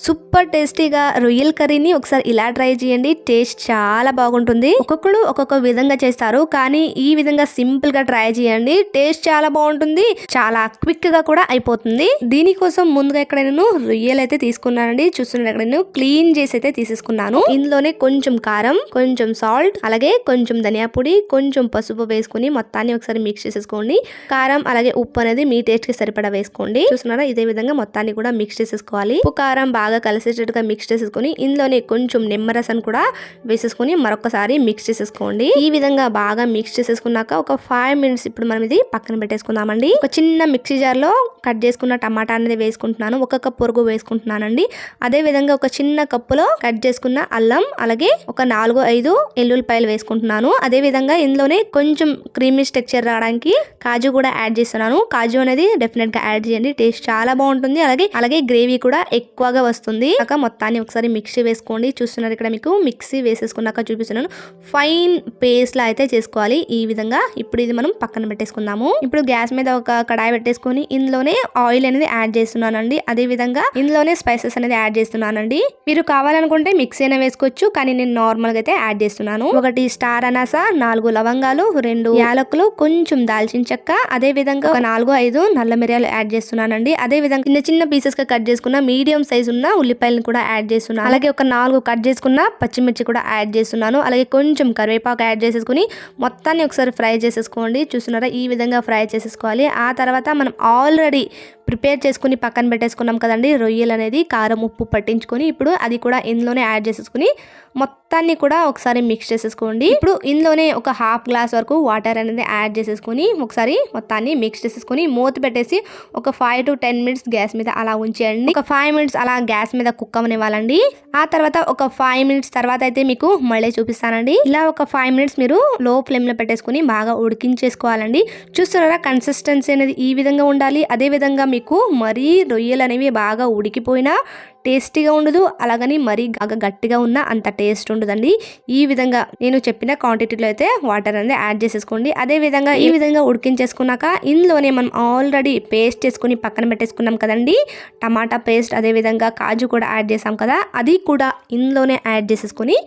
Super టేస్టీగా రొయ్యల కర్రీని ఒకసారి ఇలా ట్రై చేయండి. టేస్ట్ చాలా బాగుంటుంది. ఒక్కొక్కరు ఒక్కొక్క విధంగా చేస్తారు. కానీ ఈ విధంగా సింపుల్గా ట్రై చేయండి. టేస్ట్ చాలా బాగుంటుంది. చాలా క్విక్గా కూడా అయిపోతుంది. దీనికోసం ముందుగా ఇక్కడ నేను రొయ్యలు అయితే తీసుకున్నానండి. చూస్తున్నాను ఇక్కడ నేను క్లీన్ చేసి అయితే తీసేసుకున్నాను. ఇందులోనే కొంచెం కారం కొంచెం సాల్ట్ అలాగే కొంచెం ధనియా పొడి కొంచెం పసుపు వేసుకుని మొత్తాన్ని ఒకసారి మిక్స్ చేసేసుకోండి. కారం అలాగే ఉప్పు అనేది మీ టేస్ట్కి సరిపడా వేసుకోండి. చూస్తున్నారా? ఇదే విధంగా మొత్తాన్ని కూడా మిక్స్ చేసేసుకోవాలి. ఉప్పు కారం బాగా కలిసేటట్టుగా మిక్స్ చేసేసుకొని ఇందులోనే కొంచెం నిమ్మరసం కూడా వేసేసుకొని మరొకసారి మిక్స్ చేసేసుకోండి. ఈ విధంగా బాగా మిక్స్ చేసేసుకున్నాక ఒక ఫైవ్ మినిట్స్ ఇప్పుడు మనం ఇది పక్కన పెట్టేసుకుందామండి. ఒక చిన్న మిక్సీ జార్లో కట్ చేసుకున్న టమాటా అనేది వేసుకుంటున్నాను. ఒక కప్ పొరుగు వేసుకుంటున్నానండి. అదే విధంగా ఒక చిన్న కప్పులో కట్ చేసుకున్న అల్లం అలాగే ఒక నాలుగు ఐదు ఎల్లుల్లిపాయలు వేసుకుంటున్నాను. అదే విధంగా ఇందులోనే కొంచెం క్రీమీ స్ట్రక్చర్ రావడానికి కాజు కూడా యాడ్ చేస్తున్నాను. కాజు అనేది డెఫినెట్గా యాడ్ చేయండి. టేస్ట్ చాలా బాగుంటుంది. అలాగే అలాగే గ్రేవీ కూడా ఎక్కువగా వస్తుంది. ఇక మొత్తాన్ని ఒకసారి మిక్సీ వేసుకోండి. చూస్తున్నారు ఇక్కడ మీకు మిక్సీ వేసేసుకున్నాక చూపిస్తున్నాను. ఫైన్ పేస్ట్ లా అయితే చేసుకోవాలి. ఈ విధంగా ఇప్పుడు ఇది మనం పక్కన పెట్టేసుకుందాము. ఇప్పుడు గ్యాస్ మీద ఒక కడాయి పెట్టేసుకొని ఇందులోనే ఆయిల్ అనేది యాడ్ చేస్తున్నానండి. అదే విధంగా ఇందులోనే స్పైసెస్ అనేది యాడ్ చేస్తున్నానండి. మీరు కావాలనుకుంటే మిక్సీ అయినా వేసుకోవచ్చు. కానీ నేను నార్మల్గా అయితే యాడ్ చేస్తున్నాను. ఒకటి స్టార్ అనాస నాలుగు లవంగాలు రెండు యాలకులు కొంచెం దాల్చిన చెక్క అదే విధంగా ఒక నాలుగు ఐదు నల్ల మిరియాలు యాడ్ చేస్తున్నానండి. అదే విధంగా చిన్న చిన్న పీసెస్గా కట్ చేసుకున్న మీడియం సైజ్ ఉన్న ఉల్లిపాయలను కూడా యాడ్ చేస్తున్నాను. అలాగే ఒక నాలుగు కట్ చేసుకున్న పచ్చిమిర్చి కూడా యాడ్ చేస్తున్నాను. అలాగే కొంచెం కరివేపాకు యాడ్ చేసేసుకుని మొత్తాన్ని ఒకసారి ఫ్రై చేసేసుకోండి. చూస్తున్నారా? ఈ విధంగా ఫ్రై చేసేసుకోవాలి. ఆ తర్వాత మనం ఆల్రెడీ ప్రిపేర్ చేసుకుని పక్కన పెట్టేసుకున్నాం కదండి. రొయ్యలు అనేది కారం ఉప్పు పట్టించుకొని ఇప్పుడు అది కూడా ఇందులోనే యాడ్ చేసేసుకుని మొత్తాన్ని కూడా ఒకసారి మిక్స్ చేసేసుకోండి. ఇప్పుడు ఇందులోనే ఒక హాఫ్ గ్లాస్ వరకు వాటర్ అనేది యాడ్ చేసేసుకొని ఒకసారి మొత్తాన్ని మిక్స్ చేసేసుకొని మూత పెట్టేసి ఒక five to ten minutes gas మీద అలా ఉంచేయండి. ఒక ఫైవ్ మినిట్స్ అలా గ్యాస్ మీద కుక్ అవనివ్వాలండి ఆ తర్వాత ఒక ఫైవ్ మినిట్స్ తర్వాత అయితే మీకు మళ్ళీ చూపిస్తానండి. ఇలా ఒక ఫైవ్ మినిట్స్ మీరు లో ఫ్లేమ్లో పెట్టేసుకుని బాగా ఉడికించేసుకోవాలండి. చూస్తున్నారా? కన్సిస్టెన్సీ అనేది ఈ విధంగా ఉండాలి అదే విధంగా మీకు మరీ రొయ్యలు అనేవి బాగా ఉడికిపోయినా టేస్టీగా ఉండదు అలాగని మరీ బాగా గట్టిగా ఉన్న అంత టేస్ట్ ఉండదండి. ఈ విధంగా నేను చెప్పిన క్వాంటిటీలో అయితే వాటర్ అనేది యాడ్ చేసేసుకోండి. అదే విధంగా ఈ విధంగా ఉడికించేసుకున్నాక ఇందులోనే మనం ఆల్రెడీ పేస్ట్ చేసుకుని పక్కన పెట్టేసుకున్నాం కదండి. టమాటా పేస్ట్ అదే విధంగా కాజు కూడా యాడ్ చేసాం కదా అది కూడా ఇందులోనే యాడ్ చేసేసుకొని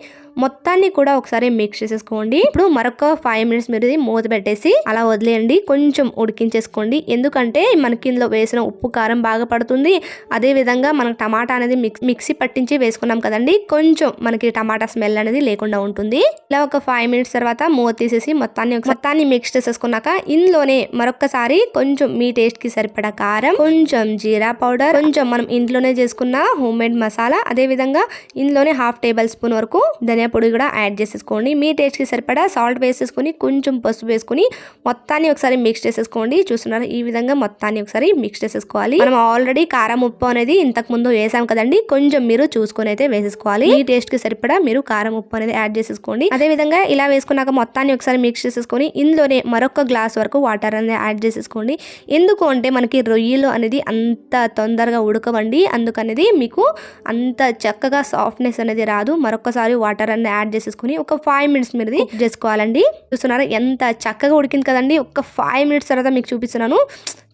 మొత్తాన్ని కూడా ఒకసారి మిక్స్ చేసేసుకోండి. ఇప్పుడు మరొక ఫైవ్ మినిట్స్ మీరు మూత పెట్టేసి అలా వదిలేయండి. కొంచెం ఉడికించేసుకోండి. ఎందుకంటే మనకి ఇందులో వేసిన ఉప్పు కారం బాగా పడుతుంది. అదేవిధంగా మనకు టమాటా అనేది మిక్స్ మిక్సీ పట్టించి వేసుకున్నాం కదండి. కొంచెం మనకి టమాటా స్మెల్ అనేది లేకుండా ఉంటుంది. ఇలా ఒక ఫైవ్ మినిట్స్ తర్వాత మూత తీసేసి మొత్తాన్ని మొత్తాన్ని మిక్స్ చేసేసుకున్నాక ఇందులోనే మరొకసారి కొంచెం మీ టేస్ట్కి సరిపడా కారం కొంచెం జీరా పౌడర్ కొంచెం మనం ఇంట్లోనే చేసుకున్న హోమ్ మేడ్ మసాలా అదే విధంగా ఇందులోనే హాఫ్ టేబుల్ స్పూన్ వరకు ధనియా పొడి కూడా యాడ్ చేసేసుకోండి. మీ టేస్ట్కి సరిపడా సాల్ట్ వేసేసుకొని కొంచెం పసుపు వేసుకుని మొత్తాన్ని ఒకసారి మిక్స్ చేసేసుకోండి. చూస్తున్నారు ఈ విధంగా మొత్తాన్ని ఒకసారి మిక్స్ చేసేసుకోవాలి మనం ఆల్రెడీ కారం ఉప్పు అనేది ఇంతకు ముందు వేసాం కదండి. కొంచెం మీరు చూసుకొని అయితే వేసేసుకోవాలి. ఈ టేస్ట్కి సరిపడా మీరు కారం ఉప్పు అనేది యాడ్ చేసేసుకోండి. అదే విధంగా ఇలా వేసుకున్నాక మొత్తాన్ని ఒకసారి మిక్స్ చేసేసుకొని ఇందులోనే మరొక గ్లాస్ వరకు వాటర్ అనేది యాడ్ చేసేసుకోండి. ఎందుకు అంటే మనకి రొయ్యలు అనేది అంత తొందరగా ఉడకవండి. అందుకనేది మీకు అంత చక్కగా సాఫ్ట్నెస్ అనేది రాదు. మరొకసారి వాటర్ అనేది యాడ్ చేసేసుకుని ఒక ఫైవ్ మినిట్స్ మీరు చేసుకోవాలండి. చూస్తున్నారా ఎంత చక్కగా ఉడికింది కదండి. ఒక ఫైవ్ మినిట్స్ తర్వాత మీకు చూపిస్తున్నాను.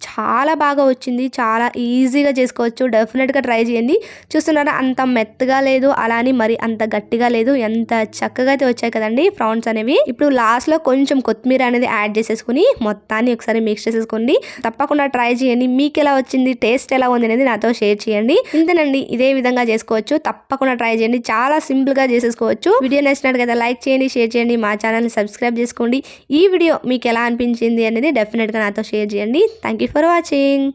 చాలా బాగా వచ్చింది. చాలా ఈజీగా చేసుకోవచ్చు. డెఫినెట్గా ట్రై చేయండి. చూస్తున్నారా? అంత మెత్తగా లేదు. అలా అని మరి అంత గట్టిగా లేదు. ఎంత చక్కగా అయితే వచ్చాయి కదండి ఫ్రాన్స్ అనేవి. ఇప్పుడు లాస్ట్లో కొంచెం కొత్తిమీర అనేది యాడ్ చేసేసుకుని మొత్తాన్ని ఒకసారి మిక్స్ చేసేసుకోండి. తప్పకుండా ట్రై చేయండి. మీకు ఎలా వచ్చింది? టేస్ట్ ఎలా ఉంది అనేది నాతో షేర్ చేయండి. ఇంతేనండి. ఇదే విధంగా చేసుకోవచ్చు. తప్పకుండా ట్రై చేయండి. చాలా సింపుల్గా చేసేసుకోవచ్చు. వీడియో నచ్చినట్టు కదా లైక్ చేయండి షేర్ చేయండి మా ఛానల్ని సబ్స్క్రైబ్ చేసుకోండి. ఈ వీడియో మీకు ఎలా అనిపించింది అనేది డెఫినెట్గా నాతో షేర్ చేయండి. Thank you for watching